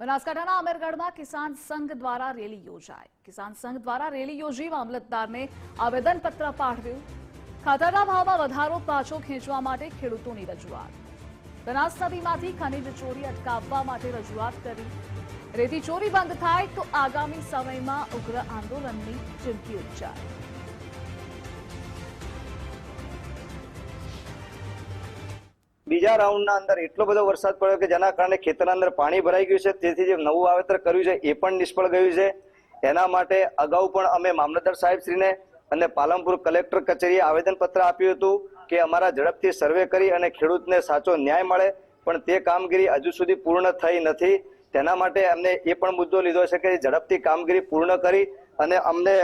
બનાસકાંઠાના અમેરગઢમાં કિસાન સંઘ દ્વારા રેલી યોજાઈ. કિસાન સંઘ દ્વારા રેલી યોજી મામલતદારને આવેદનપત્ર પાઠવ્યું. ખાતરના ભાવમાં વધારો પાછો ખેંચવા માટે ખેડૂતોની રજૂઆત. બનાસ નદીમાંથી ખનીજ ચોરી અટકાવવા માટે રજૂઆત કરી. રેતી ચોરી બંધ થાય તો આગામી સમયમાં ઉગ્ર આંદોલનની ચીમકી ઉચ્ચારી. બીજા રાઉન્ડના અંદર એટલો બધો વરસાદ પડ્યો કે જેના કારણે ખેતરના અંદર પાણી ભરાઈ ગયું છે. તેથી જે નવું વાવેતર કર્યું છે એ પણ નિષ્ફળ ગયું છે. એના માટે અગાઉ પણ અમે મામલતદાર સાહેબશ્રીને અને પાલનપુર કલેક્ટર કચેરીએ આવેદનપત્ર આપ્યું હતું કે અમારા ઝડપથી સર્વે કરી અને ખેડૂતને સાચો ન્યાય મળે. પણ તે કામગીરી હજુ સુધી પૂર્ણ થઈ નથી. તેના માટે અમને એ પણ મુદ્દો લીધો છે કે ઝડપથી કામગીરી પૂર્ણ કરી અને અમને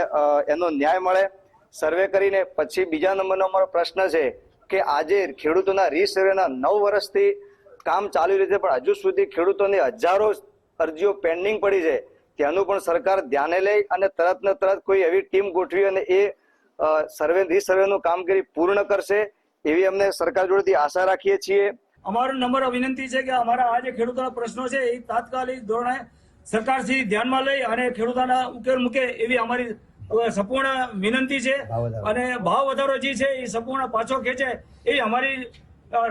એનો ન્યાય મળે. સર્વે કરીને પછી બીજા નંબરનો અમારો પ્રશ્ન છે કે આજે ખેડૂતોના રીસર્વેના નવ વર્ષથી કામ ચાલી છે, પણ હજુ સુધી ખેડૂતોની હજારો અરજીઓ પેન્ડિંગ પડી છે. તેનું પણ સરકાર ધ્યાને લઈ અને તરત ને તરત કોઈ એવી ટીમ ગોઠવી અને એ સર્વે રીસર્વેનું કામગીરી પૂર્ણ કરશે, એવી અમને સરકાર જોડેથી આશા રાખીએ છીએ. અમારો નંબર વિનંતી છે કે અમારા આ જે ખેડૂતોના પ્રશ્નો છે, એ તાત્કાલિક ધોરણે સરકારશ્રી ધ્યાનમાં લઈ અને ખેડૂતોના ઉકેલ મૂકે એવી અમારી સંપૂર્ણ વિનંતી છે અને ભાવ વધારો જે છે એ સંપૂર્ણ પાછો ખેંચે એ અમારી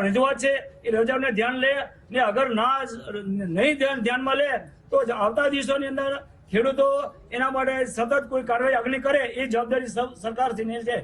રજૂઆત છે. એ રજૂઆતને ધ્યાન લે ને અગર ના નહીં ધ્યાનમાં લે તો આવતા દિવસોની અંદર ખેડૂતો એના માટે સતત કોઈ કાર્યવાહી આગળ કરે એ જવાબદારી સરકાર સરકારશ્રીની છે.